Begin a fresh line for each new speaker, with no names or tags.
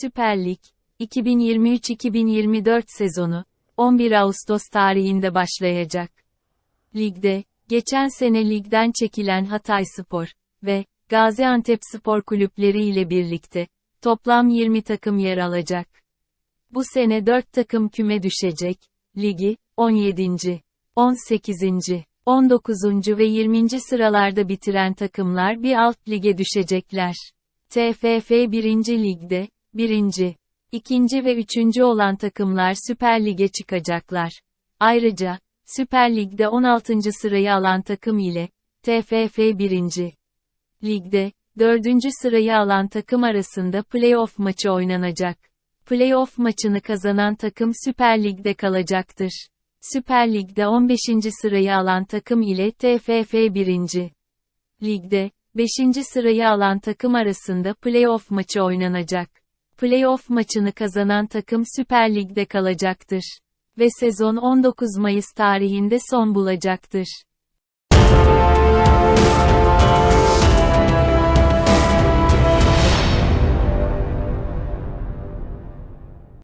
Süper Lig, 2023-2024 sezonu, 11 Ağustos tarihinde başlayacak. Ligde, geçen sene ligden çekilen Hatayspor ve Gaziantepspor kulüpleri ile birlikte, toplam 20 takım yer alacak. Bu sene 4 takım küme düşecek, ligi, 17. 18. 19. ve 20. sıralarda bitiren takımlar bir alt lige düşecekler. TFF 1. Lig'de, 1. 2. ve 3. olan takımlar Süper Lig'e çıkacaklar. Ayrıca, Süper Lig'de 16. sırayı alan takım ile, TFF 1. Lig'de, 4. sırayı alan takım arasında playoff maçı oynanacak. Playoff maçını kazanan takım Süper Lig'de kalacaktır. Süper Lig'de 15. sırayı alan takım ile TFF 1. Lig'de, 5. sırayı alan takım arasında playoff maçı oynanacak. Playoff maçını kazanan takım Süper Lig'de kalacaktır. Ve sezon 19 Mayıs tarihinde son bulacaktır.